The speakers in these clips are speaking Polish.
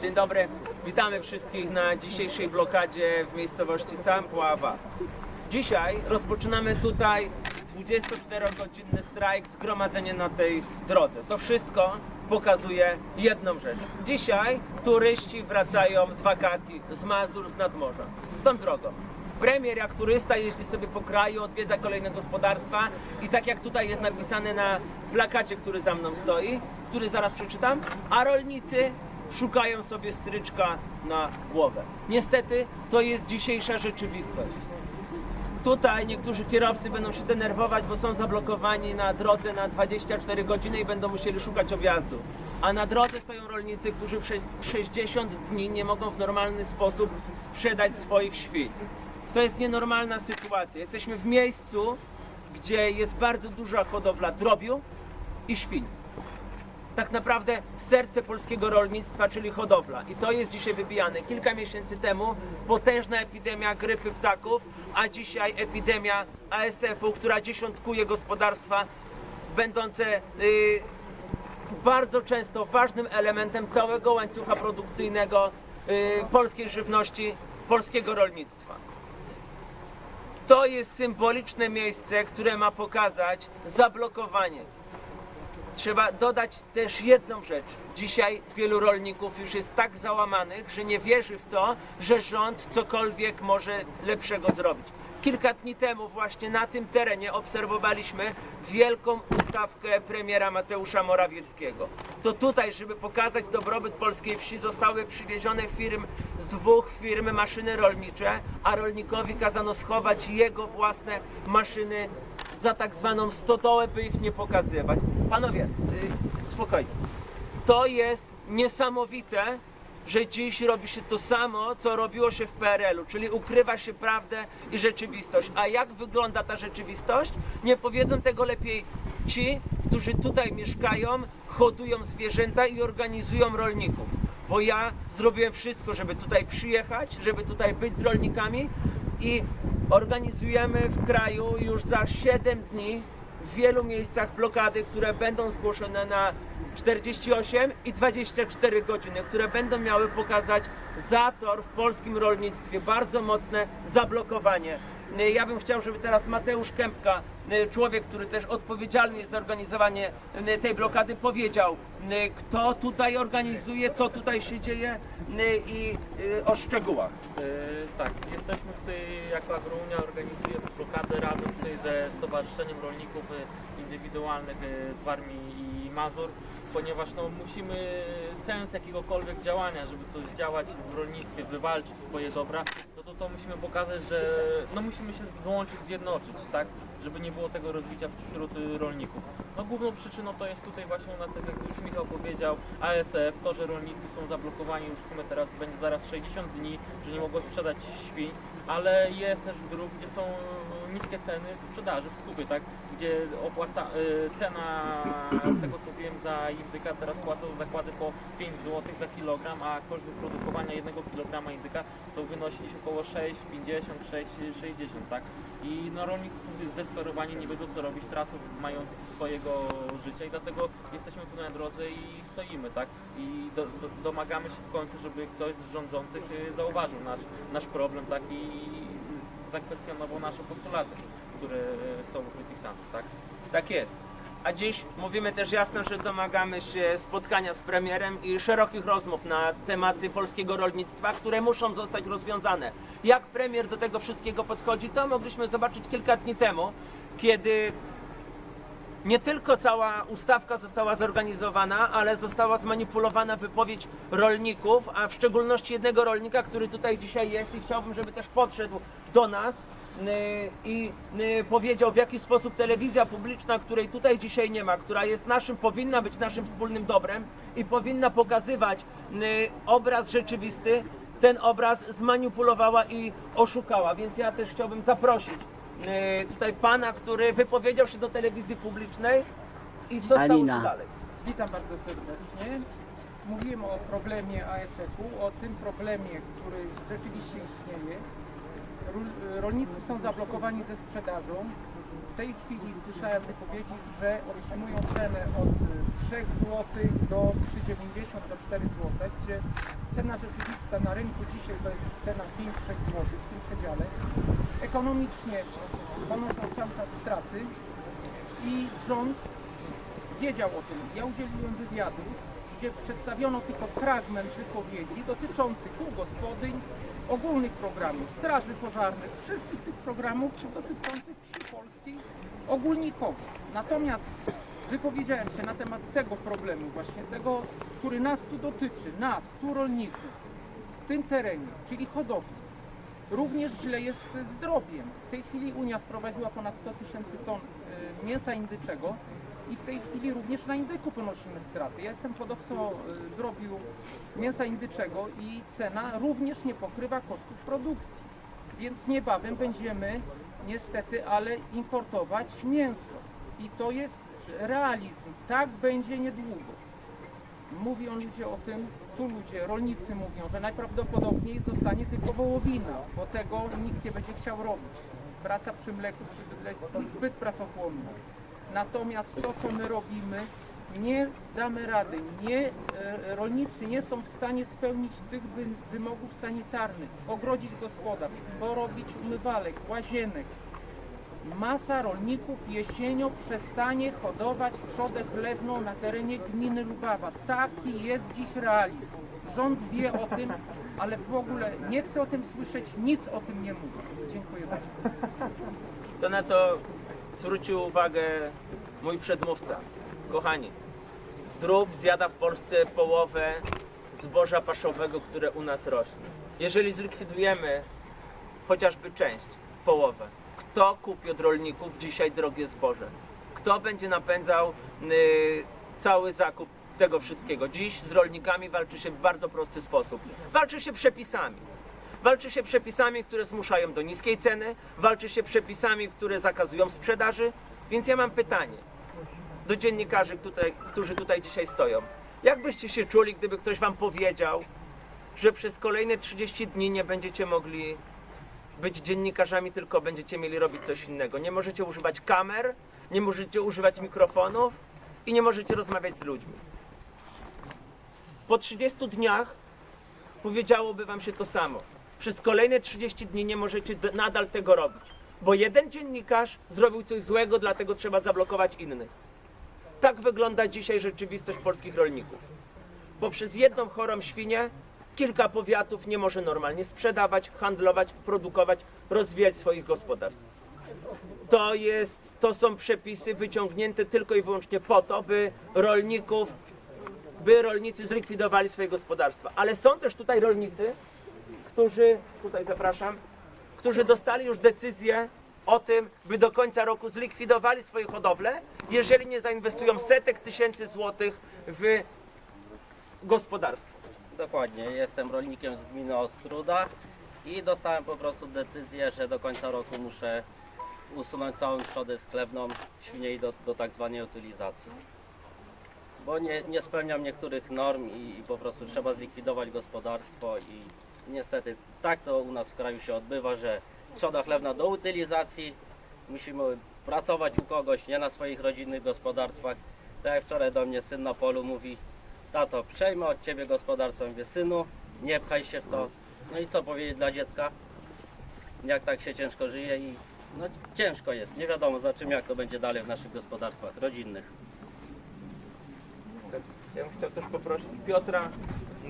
Dzień dobry, witamy wszystkich na dzisiejszej blokadzie w miejscowości Sampława. Dzisiaj rozpoczynamy tutaj 24-godzinny strajk, zgromadzenie na tej drodze. To wszystko pokazuje jedną rzecz. Dzisiaj turyści wracają z wakacji, z Mazur, z nadmorza. Tą drogą. Premier jak turysta jeździ sobie po kraju, odwiedza kolejne gospodarstwa i tak jak tutaj jest napisane na plakacie, który za mną stoi, który zaraz przeczytam, a rolnicy szukają sobie stryczka na głowę. Niestety to jest dzisiejsza rzeczywistość. Tutaj niektórzy kierowcy będą się denerwować, bo są zablokowani na drodze na 24 godziny i będą musieli szukać objazdu. A na drodze stoją rolnicy, którzy przez 60 dni nie mogą w normalny sposób sprzedać swoich świń. To jest nienormalna sytuacja. Jesteśmy w miejscu, gdzie jest bardzo duża hodowla drobiu i świń tak naprawdę serce polskiego rolnictwa, czyli hodowla. I to jest dzisiaj wybijane. Kilka miesięcy temu potężna epidemia grypy ptaków, a dzisiaj epidemia ASF-u, która dziesiątkuje gospodarstwa, będące y, bardzo często ważnym elementem całego łańcucha produkcyjnego y, polskiej żywności, polskiego rolnictwa. To jest symboliczne miejsce, które ma pokazać zablokowanie Trzeba dodać też jedną rzecz. Dzisiaj wielu rolników już jest tak załamanych, że nie wierzy w to, że rząd cokolwiek może lepszego zrobić. Kilka dni temu właśnie na tym terenie obserwowaliśmy wielką ustawkę premiera Mateusza Morawieckiego. To tutaj, żeby pokazać dobrobyt polskiej wsi, zostały przywiezione firm z dwóch firm maszyny rolnicze, a rolnikowi kazano schować jego własne maszyny za tak zwaną stodołę, by ich nie pokazywać. Panowie, y, spokojnie. To jest niesamowite, że dziś robi się to samo, co robiło się w PRL-u, czyli ukrywa się prawdę i rzeczywistość. A jak wygląda ta rzeczywistość? Nie powiedzą tego lepiej ci, którzy tutaj mieszkają, hodują zwierzęta i organizują rolników. Bo ja zrobiłem wszystko, żeby tutaj przyjechać, żeby tutaj być z rolnikami i organizujemy w kraju już za 7 dni w wielu miejscach blokady, które będą zgłoszone na 48 i 24 godziny, które będą miały pokazać zator w polskim rolnictwie, bardzo mocne zablokowanie. Y, Ja bym chciał, żeby teraz Mateusz Kępka, y, człowiek, który też odpowiedzialny jest za organizowanie y, tej blokady, powiedział, kto tutaj organizuje, co tutaj się dzieje i o szczegółach. E, tak, jesteśmy tutaj jako Agrounia, organizujemy blokadę razem tutaj ze Stowarzyszeniem Rolników e, Indywidualnych e, z Warmii i Mazur, ponieważ no, musimy sens jakiegokolwiek działania, żeby coś działać w rolnictwie, wywalczyć swoje dobra, to to musimy pokazać, że no, musimy się złączyć, zjednoczyć, tak? żeby nie było tego rozbicia wśród rolników. No główną przyczyną to jest tutaj właśnie u nas, tak jak już Michał powiedział, ASF, to, że rolnicy są zablokowani już w sumie teraz będzie zaraz 60 dni, że nie mogą sprzedać świń, ale jest też dróg, gdzie są niskie ceny w sprzedaży, w skupie, tak? Gdzie opłaca, y, cena z tego co wiem za indyka teraz płacą zakłady po 5 zł za kilogram, a koszt wyprodukowania jednego kilograma indyka to wynosi gdzieś około 6,50, 6,60, tak? I no rolnicy są zdesperowani, nie wiedzą co robić, tracą majątek swojego życia i dlatego jesteśmy tu na drodze i stoimy, tak? I do, do, domagamy się w końcu, żeby ktoś z rządzących y, zauważył nasz, nasz problem, tak? I zakwestionował nasze postulaty, które są wypisane, tak? Tak jest. A dziś mówimy też jasno, że domagamy się spotkania z premierem i szerokich rozmów na tematy polskiego rolnictwa, które muszą zostać rozwiązane. Jak premier do tego wszystkiego podchodzi, to mogliśmy zobaczyć kilka dni temu, kiedy nie tylko cała ustawka została zorganizowana, ale została zmanipulowana wypowiedź rolników, a w szczególności jednego rolnika, który tutaj dzisiaj jest i chciałbym, żeby też podszedł do nas yy, i yy, powiedział w jaki sposób telewizja publiczna, której tutaj dzisiaj nie ma, która jest naszym, powinna być naszym wspólnym dobrem i powinna pokazywać yy, obraz rzeczywisty, ten obraz zmanipulowała i oszukała. Więc ja też chciałbym zaprosić tutaj pana, który wypowiedział się do telewizji publicznej i co stało Alina. się dalej. Witam bardzo serdecznie. Mówiłem o problemie ASF-u, o tym problemie, który rzeczywiście istnieje. Rolnicy są zablokowani ze sprzedażą. W tej chwili słyszałem wypowiedzi, że otrzymują cenę od y, 3 zł do 3,90 do 4 zł, gdzie cena rzeczywista na rynku dzisiaj to jest cena 5-6 zł w tym przedziale. Ekonomicznie ponoszą cały straty i rząd wiedział o tym. Ja udzieliłem wywiadu, gdzie przedstawiono tylko fragment wypowiedzi dotyczący kół gospodyń, ogólnych programów, straży pożarnych, wszystkich tych programów dotyczących wsi polskiej ogólnikowo. Natomiast wypowiedziałem się na temat tego problemu, właśnie tego, który nas tu dotyczy, nas, tu rolników, w tym terenie, czyli hodowców. Również źle jest z zdrowiem. W tej chwili Unia sprowadziła ponad 100 tysięcy ton y, mięsa indyczego i w tej chwili również na indyku ponosimy straty. Ja jestem hodowcą y, drobiu mięsa indyczego i cena również nie pokrywa kosztów produkcji. Więc niebawem będziemy niestety, ale importować mięso. I to jest realizm. Tak będzie niedługo. Mówią ludzie o tym, tu ludzie, rolnicy mówią, że najprawdopodobniej zostanie tylko wołowina, bo tego nikt nie będzie chciał robić. Praca przy mleku jest zbyt pracochłonna. Natomiast to, co my robimy, nie damy rady. Nie, e, rolnicy nie są w stanie spełnić tych wy, wymogów sanitarnych, ogrodzić gospodarstw, porobić umywalek, łazienek, Masa rolników jesienią przestanie hodować trzodę chlewną na terenie gminy Lubawa. Taki jest dziś realizm. Rząd wie o tym, ale w ogóle nie chce o tym słyszeć, nic o tym nie mówi. Dziękuję bardzo. To na co zwrócił uwagę mój przedmówca. Kochani, drób zjada w Polsce połowę zboża paszowego, które u nas rośnie. Jeżeli zlikwidujemy chociażby część, połowę, kto kupi od rolników dzisiaj drogie zboże? Kto będzie napędzał y, cały zakup tego wszystkiego? Dziś z rolnikami walczy się w bardzo prosty sposób. Walczy się przepisami. Walczy się przepisami, które zmuszają do niskiej ceny, walczy się przepisami, które zakazują sprzedaży. Więc ja mam pytanie do dziennikarzy, tutaj, którzy tutaj dzisiaj stoją. Jak byście się czuli, gdyby ktoś wam powiedział, że przez kolejne 30 dni nie będziecie mogli być dziennikarzami, tylko będziecie mieli robić coś innego? Nie możecie używać kamer, nie możecie używać mikrofonów i nie możecie rozmawiać z ludźmi. Po 30 dniach powiedziałoby wam się to samo. Przez kolejne 30 dni nie możecie nadal tego robić, bo jeden dziennikarz zrobił coś złego, dlatego trzeba zablokować innych. Tak wygląda dzisiaj rzeczywistość polskich rolników. Poprzez jedną chorą świnię kilka powiatów nie może normalnie sprzedawać, handlować, produkować, rozwijać swoich gospodarstw. To, jest, to są przepisy wyciągnięte tylko i wyłącznie po to, by rolników, by rolnicy zlikwidowali swoje gospodarstwa. Ale są też tutaj rolnicy, którzy, tutaj zapraszam, którzy dostali już decyzję o tym, by do końca roku zlikwidowali swoje hodowle, jeżeli nie zainwestują setek tysięcy złotych w gospodarstwo. Dokładnie, jestem rolnikiem z gminy Ostruda i dostałem po prostu decyzję, że do końca roku muszę usunąć całą trzodę sklepną świniej do, do tak zwanej utylizacji. Bo nie, nie spełniam niektórych norm i, i po prostu trzeba zlikwidować gospodarstwo i niestety tak to u nas w kraju się odbywa, że trzoda chlewna do utylizacji musimy pracować u kogoś, nie na swoich rodzinnych gospodarstwach. Tak jak wczoraj do mnie syn na polu mówi, tato, przejmę od ciebie gospodarstwo. Mówię, synu, nie pchaj się w to. No i co powiedzieć dla dziecka? Jak tak się ciężko żyje i no ciężko jest. Nie wiadomo za czym, jak to będzie dalej w naszych gospodarstwach rodzinnych. Ja bym chciał też poprosić Piotra,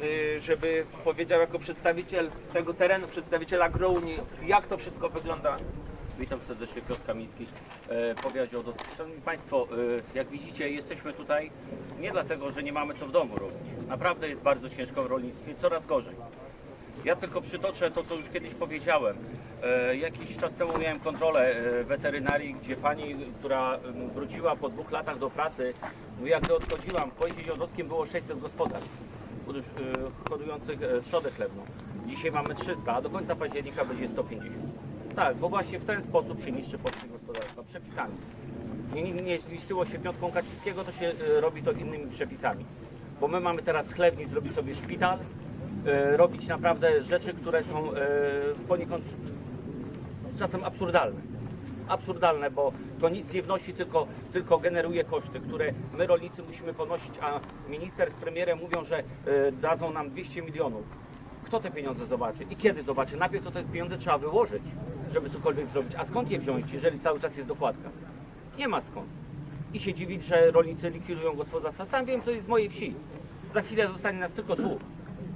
y, żeby powiedział jako przedstawiciel tego terenu, przedstawiciel agrounii, jak to wszystko wygląda. Witam serdecznie, Piotr Kamiński, e, powiat Dziodowski. Szanowni Państwo, e, jak widzicie, jesteśmy tutaj nie dlatego, że nie mamy co w domu robić. Naprawdę jest bardzo ciężko w rolnictwie, coraz gorzej. Ja tylko przytoczę to, co już kiedyś powiedziałem. E, jakiś czas temu miałem kontrolę weterynarii, gdzie pani, która wróciła po dwóch latach do pracy, jak to odchodziłam, w pojeździe dziodowskim było 600 gospodarstw hodujących trzodę chlebną. Dzisiaj mamy 300, a do końca października będzie 150. Tak, bo właśnie w ten sposób się niszczy polskie gospodarstwo, przepisami. Nie, nie, zniszczyło się piątką Kaczyńskiego, to się y, robi to innymi przepisami. Bo my mamy teraz z chlewni zrobić sobie szpital, y, robić naprawdę rzeczy, które są y, poniekąd czasem absurdalne. Absurdalne, bo to nic nie wnosi, tylko, tylko generuje koszty, które my rolnicy musimy ponosić, a minister z premierem mówią, że y, dadzą nam 200 milionów. Kto te pieniądze zobaczy i kiedy zobaczy? Najpierw to te pieniądze trzeba wyłożyć, żeby cokolwiek zrobić. A skąd je wziąć, jeżeli cały czas jest dokładka? Nie ma skąd. I się dziwić, że rolnicy likwidują gospodarstwa. Sam wiem, co jest z mojej wsi. Za chwilę zostanie nas tylko dwóch,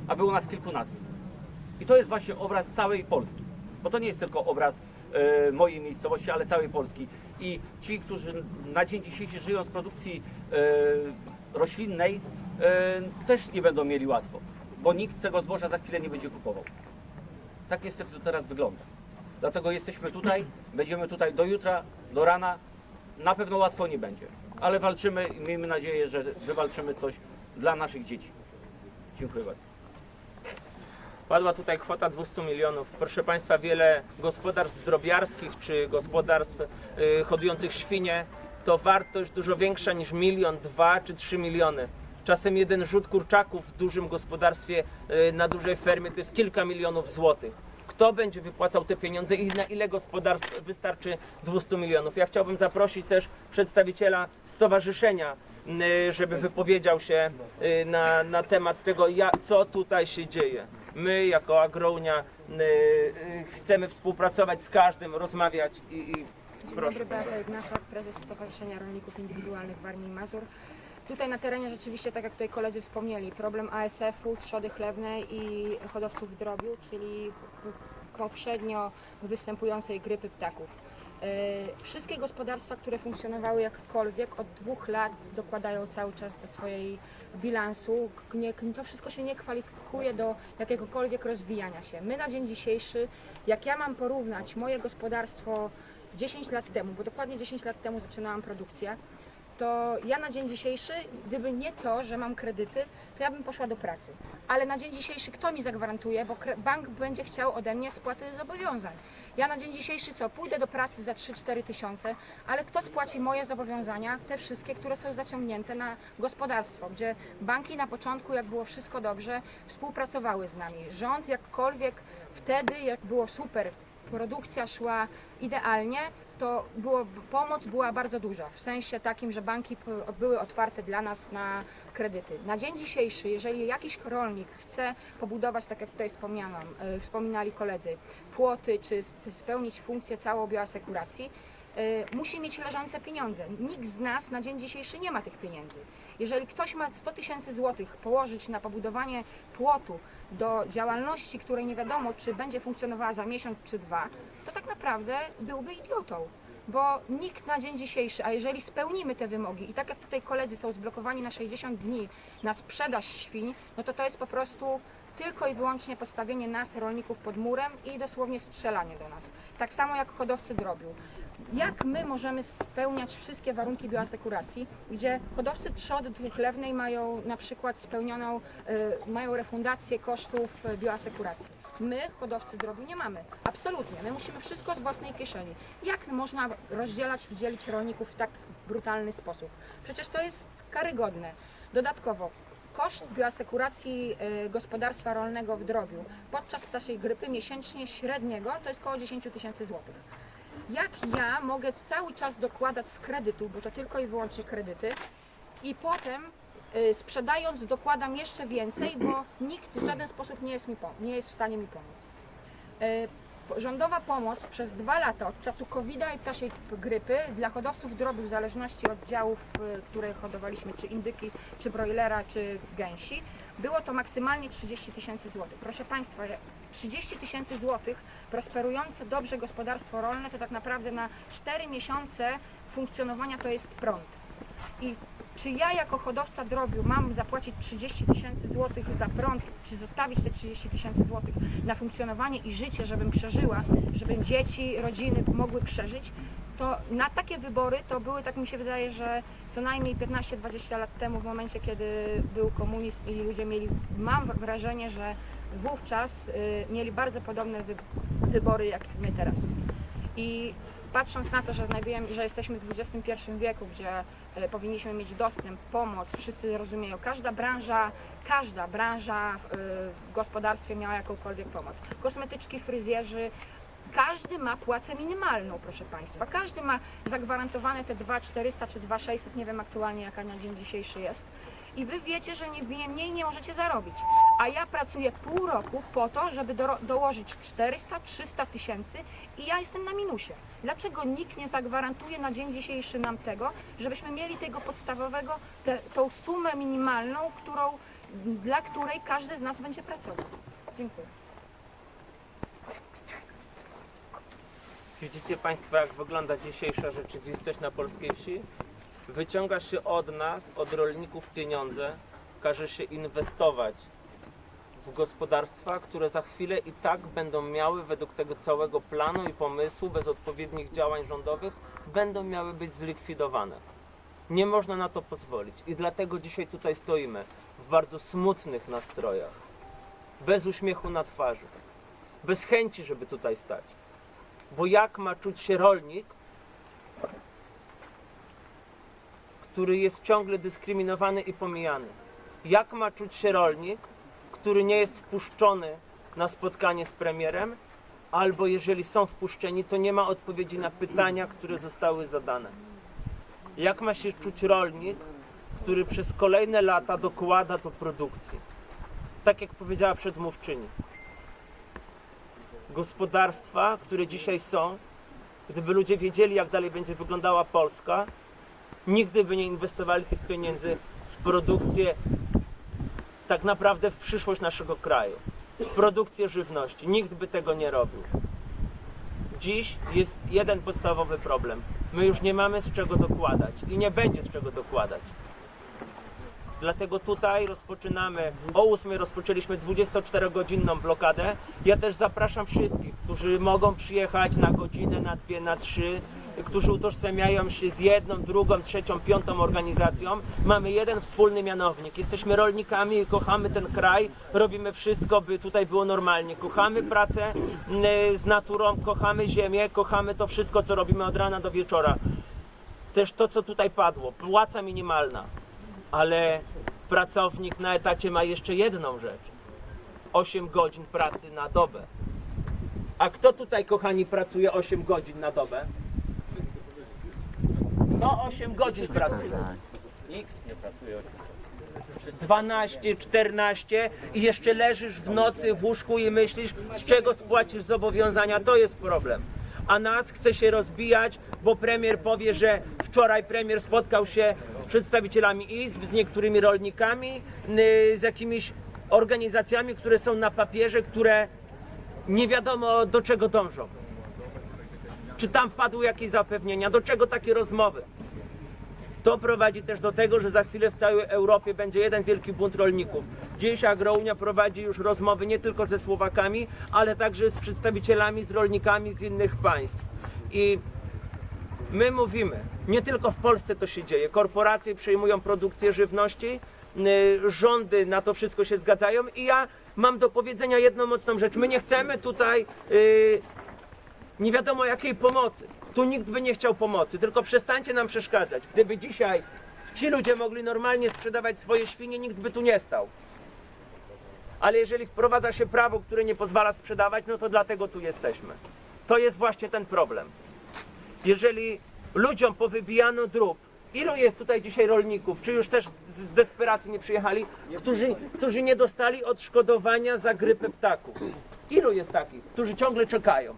a było nas kilkunastu. I to jest właśnie obraz całej Polski. Bo to nie jest tylko obraz e, mojej miejscowości, ale całej Polski. I ci, którzy na dzień dzisiejszy żyją z produkcji e, roślinnej, e, też nie będą mieli łatwo, bo nikt tego zboża za chwilę nie będzie kupował. Tak niestety to teraz wygląda. Dlatego jesteśmy tutaj, będziemy tutaj do jutra, do rana. Na pewno łatwo nie będzie, ale walczymy i miejmy nadzieję, że wywalczymy coś dla naszych dzieci. Dziękuję bardzo. Padła tutaj kwota 200 milionów. Proszę Państwa, wiele gospodarstw drobiarskich czy gospodarstw y, hodujących świnie to wartość dużo większa niż milion, dwa czy trzy miliony. Czasem jeden rzut kurczaków w dużym gospodarstwie y, na dużej fermie to jest kilka milionów złotych. Kto będzie wypłacał te pieniądze i na ile gospodarstw wystarczy 200 milionów? Ja chciałbym zaprosić też przedstawiciela stowarzyszenia, y, żeby wypowiedział się y, na, na temat tego, co tutaj się dzieje. My jako Agrounia chcemy współpracować z każdym, rozmawiać i, i Dzień proszę. dobry, Beata prezes Stowarzyszenia Rolników Indywidualnych Warmii i Mazur. Tutaj na terenie rzeczywiście, tak jak tutaj koledzy wspomnieli, problem ASF-u, trzody chlewnej i hodowców drobiu, czyli poprzednio występującej grypy ptaków. E, Wszystkie gospodarstwa, które funkcjonowały jakkolwiek od dwóch lat dokładają cały czas do swojej bilansu. Nie, to wszystko się nie kwalifikuje do jakiegokolwiek rozwijania się. My na dzień dzisiejszy, jak ja mam porównać moje gospodarstwo 10 lat temu, bo dokładnie 10 lat temu zaczynałam produkcję, to ja na dzień dzisiejszy, gdyby nie to, że mam kredyty, to ja bym poszła do pracy. Ale na dzień dzisiejszy kto mi zagwarantuje, bo bank będzie chciał ode mnie spłaty zobowiązań. Ja na dzień dzisiejszy co, pójdę do pracy za 3-4 tysiące, ale kto spłaci moje zobowiązania, te wszystkie, które są zaciągnięte na gospodarstwo, gdzie banki na początku, jak było wszystko dobrze, współpracowały z nami. Rząd jakkolwiek wtedy, jak było super, produkcja szła idealnie, to było, pomoc była bardzo duża, w sensie takim, że banki były otwarte dla nas na kredyty. Na dzień dzisiejszy, jeżeli jakiś rolnik chce pobudować, tak jak tutaj wspomniałam, e, wspominali koledzy, płoty czy spełnić funkcję całą bioasekuracji, musi mieć leżące pieniądze. Nikt z nas na dzień dzisiejszy nie ma tych pieniędzy. Jeżeli ktoś ma 100 tysięcy złotych położyć na pobudowanie płotu do działalności, której nie wiadomo, czy będzie funkcjonowała za miesiąc czy dwa, to tak naprawdę byłby idiotą. Bo nikt na dzień dzisiejszy, a jeżeli spełnimy te wymogi i tak jak tutaj koledzy są zblokowani na 60 dni na sprzedaż świń, no to to jest po prostu tylko i wyłącznie postawienie nas, rolników, pod murem i dosłownie strzelanie do nas. Tak samo jak hodowcy drobiu. Jak my możemy spełniać wszystkie warunki bioasekuracji, gdzie hodowcy trzody dwuchlewnej mają na przykład spełnioną, y, mają refundację kosztów y, bioasekuracji. My, hodowcy drobiu, nie mamy. Absolutnie. My musimy wszystko z własnej kieszeni. Jak można rozdzielać i dzielić rolników w tak brutalny sposób? Przecież to jest karygodne. Dodatkowo, koszt bioasekuracji y, gospodarstwa rolnego w drobiu podczas ptasiej grypy miesięcznie średniego to jest około 10 tysięcy złotych. Jak ja mogę cały czas dokładać z kredytu, bo to tylko i wyłącznie kredyty, i potem y, sprzedając dokładam jeszcze więcej, bo nikt w żaden sposób nie jest, mi nie jest w stanie mi pomóc. Y, Rządowa pomoc przez dwa lata od czasu covid i ptasiej grypy dla hodowców drobiu w zależności od działów, y, które hodowaliśmy, czy indyki, czy broilera, czy gęsi, było to maksymalnie 30 tysięcy złotych. Proszę Państwa, 30 tysięcy złotych prosperujące dobrze gospodarstwo rolne to tak naprawdę na 4 miesiące funkcjonowania to jest prąd. I czy ja jako hodowca drobiu mam zapłacić 30 tysięcy złotych za prąd, czy zostawić te 30 tysięcy złotych na funkcjonowanie i życie, żebym przeżyła, żeby dzieci, rodziny mogły przeżyć, to na takie wybory to były, tak mi się wydaje, że co najmniej 15-20 lat temu, w momencie kiedy był komunizm i ludzie mieli, mam wrażenie, że wówczas y, mieli bardzo podobne wy, wybory jak my teraz. I patrząc na to, że znajdujemy, że jesteśmy w XXI wieku, gdzie y, powinniśmy mieć dostęp, pomoc, wszyscy rozumieją, każda branża, każda branża y, w gospodarstwie miała jakąkolwiek pomoc. Kosmetyczki, fryzjerzy, każdy ma płacę minimalną, proszę Państwa. Każdy ma zagwarantowane te 2400 czy 2600, nie wiem aktualnie jaka na dzień dzisiejszy jest. I Wy wiecie, że nie- mniej nie możecie zarobić. A ja pracuję pół roku po to, żeby do, dołożyć 400-300 tysięcy i ja jestem na minusie. Dlaczego nikt nie zagwarantuje na dzień dzisiejszy nam tego, żebyśmy mieli tego podstawowego, te, tą sumę minimalną, którą, dla której każdy z nas będzie pracował? Dziękuję. Widzicie Państwo, jak wygląda dzisiejsza rzeczywistość na polskiej wsi? Wyciąga się od nas, od rolników pieniądze, każe się inwestować w gospodarstwa, które za chwilę i tak będą miały, według tego całego planu i pomysłu, bez odpowiednich działań rządowych, będą miały być zlikwidowane. Nie można na to pozwolić i dlatego dzisiaj tutaj stoimy w bardzo smutnych nastrojach, bez uśmiechu na twarzy, bez chęci, żeby tutaj stać. Bo jak ma czuć się rolnik, który jest ciągle dyskryminowany i pomijany? Jak ma czuć się rolnik, który nie jest wpuszczony na spotkanie z premierem, albo jeżeli są wpuszczeni, to nie ma odpowiedzi na pytania, które zostały zadane? Jak ma się czuć rolnik, który przez kolejne lata dokłada do produkcji? Tak jak powiedziała przedmówczyni gospodarstwa, które dzisiaj są, gdyby ludzie wiedzieli, jak dalej będzie wyglądała Polska, nigdy by nie inwestowali tych pieniędzy w produkcję, tak naprawdę w przyszłość naszego kraju, w produkcję żywności. Nikt by tego nie robił. Dziś jest jeden podstawowy problem. My już nie mamy z czego dokładać i nie będzie z czego dokładać. Dlatego tutaj rozpoczynamy, o 8 rozpoczęliśmy 24-godzinną blokadę. Ja też zapraszam wszystkich, którzy mogą przyjechać na godzinę, na dwie, na trzy, którzy utożsamiają się z jedną, drugą, trzecią, piątą organizacją. Mamy jeden wspólny mianownik. Jesteśmy rolnikami i kochamy ten kraj. Robimy wszystko, by tutaj było normalnie. Kochamy pracę mm, z naturą, kochamy ziemię, kochamy to wszystko, co robimy od rana do wieczora. Też to, co tutaj padło, płaca minimalna ale pracownik na etacie ma jeszcze jedną rzecz. 8 godzin pracy na dobę. A kto tutaj, kochani, pracuje 8 godzin na dobę? No 8 godzin pracuje. Nikt nie pracuje o 12, 14 i jeszcze leżysz w nocy w łóżku i myślisz, z czego spłacisz zobowiązania, to jest problem. A nas chce się rozbijać, bo premier powie, że wczoraj premier spotkał się z przedstawicielami izb, z niektórymi rolnikami, y, z jakimiś organizacjami, które są na papierze, które nie wiadomo do czego dążą. Czy tam wpadły jakieś zapewnienia, do czego takie rozmowy? To prowadzi też do tego, że za chwilę w całej Europie będzie jeden wielki bunt rolników. Dziś Agrounia prowadzi już rozmowy nie tylko ze Słowakami, ale także z przedstawicielami, z rolnikami z innych państw. I my mówimy, nie tylko w Polsce to się dzieje. Korporacje przejmują produkcję żywności, y, rządy na to wszystko się zgadzają i ja mam do powiedzenia jedną mocną rzecz. My nie chcemy tutaj y, nie wiadomo jakiej pomocy. Tu nikt by nie chciał pomocy, tylko przestańcie nam przeszkadzać. Gdyby dzisiaj ci ludzie mogli normalnie sprzedawać swoje świnie, nikt by tu nie stał. Ale jeżeli wprowadza się prawo, które nie pozwala sprzedawać, no to dlatego tu jesteśmy. To jest właśnie ten problem. Jeżeli ludziom powybijano drób, ilu jest tutaj dzisiaj rolników, czy już też z desperacji nie przyjechali, którzy, którzy nie dostali odszkodowania za grypę ptaków? Ilu jest takich, którzy ciągle czekają?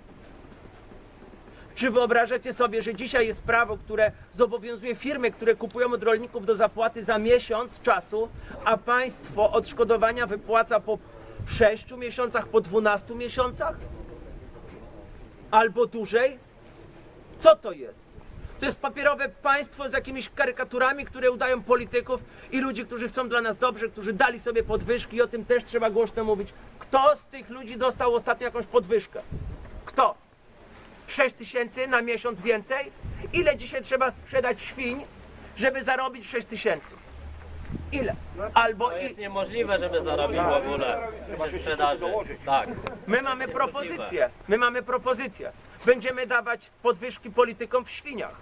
Czy wyobrażacie sobie, że dzisiaj jest prawo, które zobowiązuje firmy, które kupują od rolników do zapłaty za miesiąc czasu, a państwo odszkodowania wypłaca po 6 miesiącach, po 12 miesiącach? Albo dłużej? Co to jest? To jest papierowe państwo z jakimiś karykaturami, które udają polityków i ludzi, którzy chcą dla nas dobrze, którzy dali sobie podwyżki i o tym też trzeba głośno mówić. Kto z tych ludzi dostał ostatnio jakąś podwyżkę? Kto? 6 tysięcy na miesiąc więcej? Ile dzisiaj trzeba sprzedać świń, żeby zarobić 6 tysięcy? ile? Albo To i, jest niemożliwe, żeby zarobić w ogóle przy sprzedaży. Tak. My mamy propozycję. My mamy propozycję. Będziemy dawać podwyżki politykom w świniach.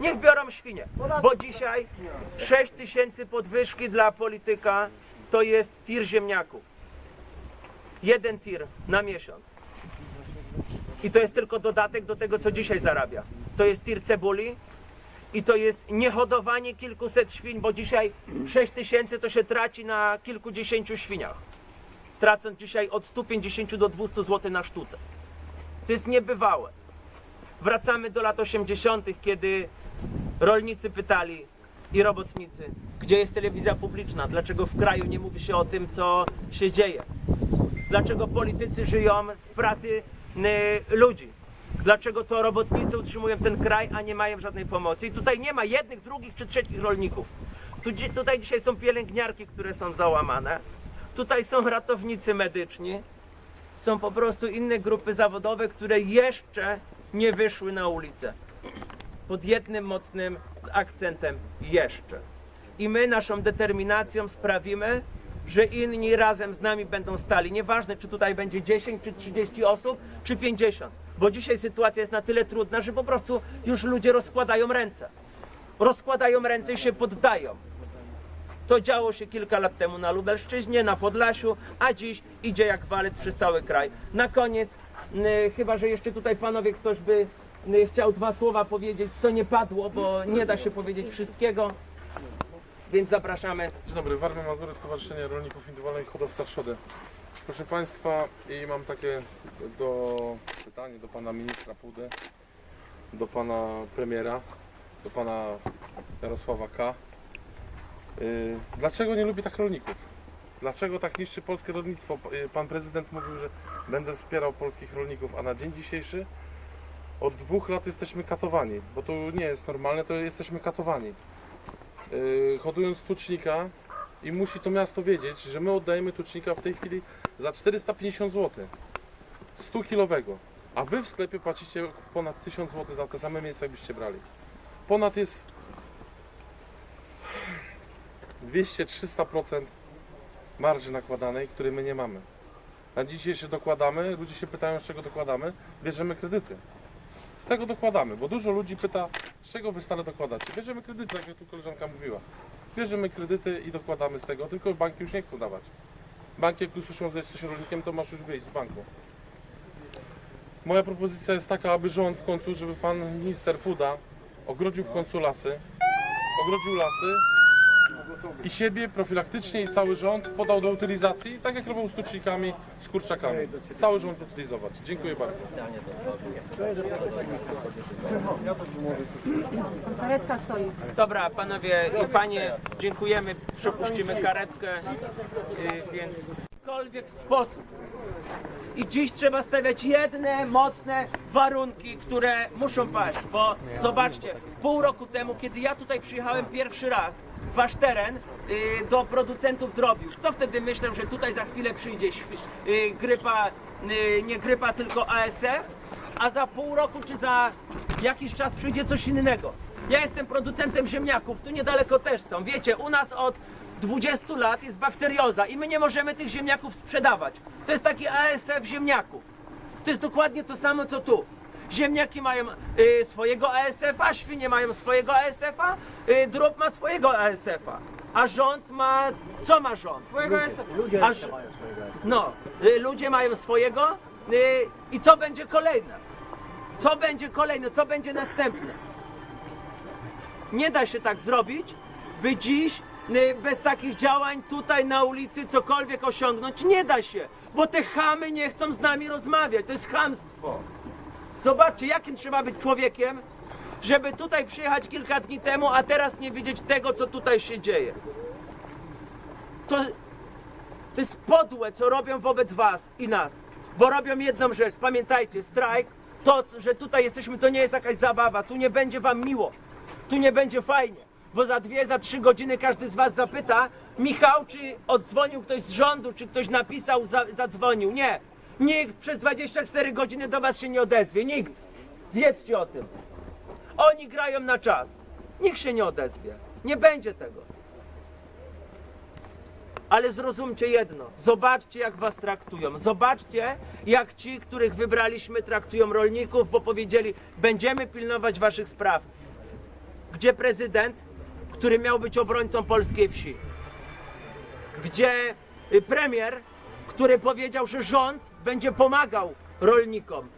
Niech biorą świnie. Bo dzisiaj 6 tysięcy podwyżki dla polityka to jest tir ziemniaków. Jeden tir na miesiąc. I to jest tylko dodatek do tego, co dzisiaj zarabia. To jest tir cebuli i to jest niehodowanie kilkuset świń, bo dzisiaj 6 tysięcy to się traci na kilkudziesięciu świniach tracąc dzisiaj od 150 do 200 zł na sztuce. To jest niebywałe. Wracamy do lat 80., kiedy rolnicy pytali i robotnicy, gdzie jest telewizja publiczna, dlaczego w kraju nie mówi się o tym, co się dzieje, dlaczego politycy żyją z pracy ludzi, dlaczego to robotnicy utrzymują ten kraj, a nie mają żadnej pomocy. I tutaj nie ma jednych, drugich czy trzecich rolników. Tu, tutaj dzisiaj są pielęgniarki, które są załamane. Tutaj są ratownicy medyczni, są po prostu inne grupy zawodowe, które jeszcze nie wyszły na ulicę. Pod jednym mocnym akcentem jeszcze. I my naszą determinacją sprawimy, że inni razem z nami będą stali. Nieważne, czy tutaj będzie 10, czy 30 osób, czy 50. Bo dzisiaj sytuacja jest na tyle trudna, że po prostu już ludzie rozkładają ręce. Rozkładają ręce i się poddają. To działo się kilka lat temu na Lubelszczyźnie, na Podlasiu, a dziś idzie jak walec przez cały kraj. Na koniec, chyba że jeszcze tutaj panowie ktoś by chciał dwa słowa powiedzieć, co nie padło, bo nie da się powiedzieć wszystkiego. Więc zapraszamy. Dzień dobry, Warmia Mazury, Stowarzyszenie Rolników Indywidualnych Hodowca Trzody. Proszę Państwa, i mam takie do pytanie do Pana Ministra Pudy, do Pana Premiera, do Pana Jarosława K. Yy, Dlaczego nie lubi tak rolników? Dlaczego tak niszczy polskie rolnictwo? Yy, Pan Prezydent mówił, że będę wspierał polskich rolników, a na dzień dzisiejszy od dwóch lat jesteśmy katowani, bo to nie jest normalne, to jesteśmy katowani hodując tucznika i musi to miasto wiedzieć, że my oddajemy tucznika w tej chwili za 450 zł 100 kilowego, a wy w sklepie płacicie ponad 1000 zł za te same miejsca, jakbyście brali. Ponad jest 200-300% marży nakładanej, której my nie mamy. Na dzisiejszy dokładamy, ludzie się pytają, z czego dokładamy, bierzemy kredyty. Z tego dokładamy, bo dużo ludzi pyta, z czego wy stale dokładacie. Bierzemy kredyty, tak jak tu koleżanka mówiła. Bierzemy kredyty i dokładamy z tego, tylko banki już nie chcą dawać. Banki jak usłyszą, że jesteś rolnikiem, to masz już wyjść z banku. Moja propozycja jest taka, aby rząd w końcu, żeby pan minister Puda ogrodził w końcu lasy, ogrodził lasy i siebie profilaktycznie i cały rząd podał do utylizacji, tak jak robią z tucznikami, z kurczakami. Cały rząd utylizować. Dziękuję bardzo. Karetka stoi. Dobra, panowie i panie, dziękujemy, przepuścimy karetkę, yy, więc w jakikolwiek sposób. I dziś trzeba stawiać jedne mocne warunki, które muszą paść, bo zobaczcie, pół roku temu, kiedy ja tutaj przyjechałem pierwszy raz, wasz teren, yy, do producentów drobiu, kto wtedy myślał, że tutaj za chwilę przyjdzie yy, grypa, yy, nie grypa, tylko ASF, a za pół roku czy za jakiś czas przyjdzie coś innego. Ja jestem producentem ziemniaków, tu niedaleko też są. Wiecie, u nas od 20 lat jest bakterioza i my nie możemy tych ziemniaków sprzedawać. To jest taki ASF ziemniaków. To jest dokładnie to samo co tu. Ziemniaki mają y, swojego ASF-a, świnie mają swojego ASF-a, y, drób ma swojego ASF-a. A rząd ma. Co ma rząd? Swojego ASF-a. Aż, no, y, ludzie mają swojego y, i co będzie kolejne? Co będzie kolejne? Co będzie następne? Nie da się tak zrobić, by dziś y, bez takich działań tutaj na ulicy cokolwiek osiągnąć. Nie da się, bo te chamy nie chcą z nami rozmawiać. To jest chamstwo. Zobaczcie, jakim trzeba być człowiekiem, żeby tutaj przyjechać kilka dni temu, a teraz nie widzieć tego, co tutaj się dzieje. To, to jest podłe, co robią wobec was i nas. Bo robią jedną rzecz. Pamiętajcie, strajk, to, że tutaj jesteśmy, to nie jest jakaś zabawa. Tu nie będzie wam miło. Tu nie będzie fajnie. Bo za dwie, za trzy godziny każdy z was zapyta, Michał, czy oddzwonił ktoś z rządu, czy ktoś napisał, za, zadzwonił. Nie. Nikt przez 24 godziny do was się nie odezwie. Nikt. Wiedzcie o tym. Oni grają na czas. Nikt się nie odezwie. Nie będzie tego. Ale zrozumcie jedno, zobaczcie jak was traktują. Zobaczcie jak ci, których wybraliśmy, traktują rolników, bo powiedzieli, będziemy pilnować waszych spraw. Gdzie prezydent, który miał być obrońcą polskiej wsi? Gdzie y, premier, który powiedział, że rząd będzie pomagał rolnikom,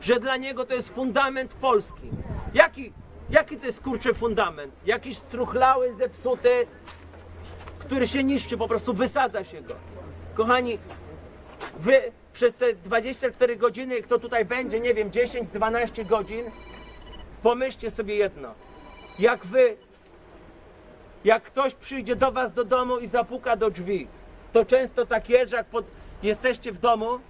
że dla niego to jest fundament Polski. Jaki, jaki to jest kurczę fundament? Jakiś struchlały, zepsuty, który się niszczy, po prostu wysadza się go. Kochani, wy przez te 24 godziny, kto tutaj będzie, nie wiem, 10-12 godzin, pomyślcie sobie jedno. Jak wy, jak ktoś przyjdzie do was do domu i zapuka do drzwi, to często tak jest, że jak pod, jesteście w domu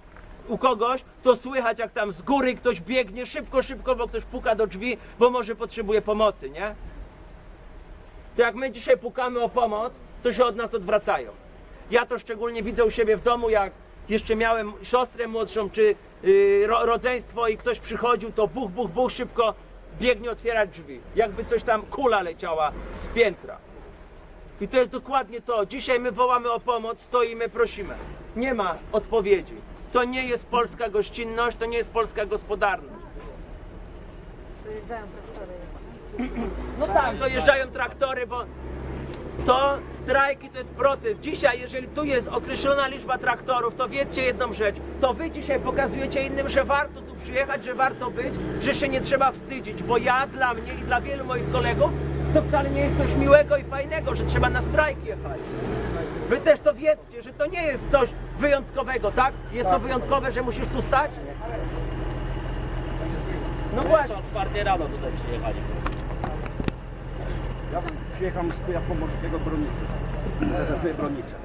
u kogoś, to słychać jak tam z góry ktoś biegnie szybko, szybko, bo ktoś puka do drzwi, bo może potrzebuje pomocy, nie? to jak my dzisiaj pukamy o pomoc, to się od nas odwracają. Ja to szczególnie widzę u siebie w domu, jak jeszcze miałem siostrę młodszą, czy yy, ro, rodzeństwo i ktoś przychodził, to buch, buch, buch, szybko biegnie otwierać drzwi. Jakby coś tam, kula leciała z piętra. I to jest dokładnie to. Dzisiaj my wołamy o pomoc, stoimy, prosimy. Nie ma odpowiedzi. To nie jest polska gościnność, to nie jest polska gospodarność. No tak, dojeżdżają traktory, bo to strajki to jest proces. Dzisiaj, jeżeli tu jest określona liczba traktorów, to wiedzcie jedną rzecz. To wy dzisiaj pokazujecie innym, że warto tu przyjechać, że warto być, że się nie trzeba wstydzić. Bo ja, dla mnie i dla wielu moich kolegów, to wcale nie jest coś miłego i fajnego, że trzeba na strajk jechać. Wy też to wiedzcie, że to nie jest coś wyjątkowego, tak? Jest to wyjątkowe, że musisz tu stać? No właśnie. O czwartej rano tutaj przyjechaliśmy. Ja przyjechałem z Kuja Pomorskiego Bronicy. Reprezentuję Bronicę.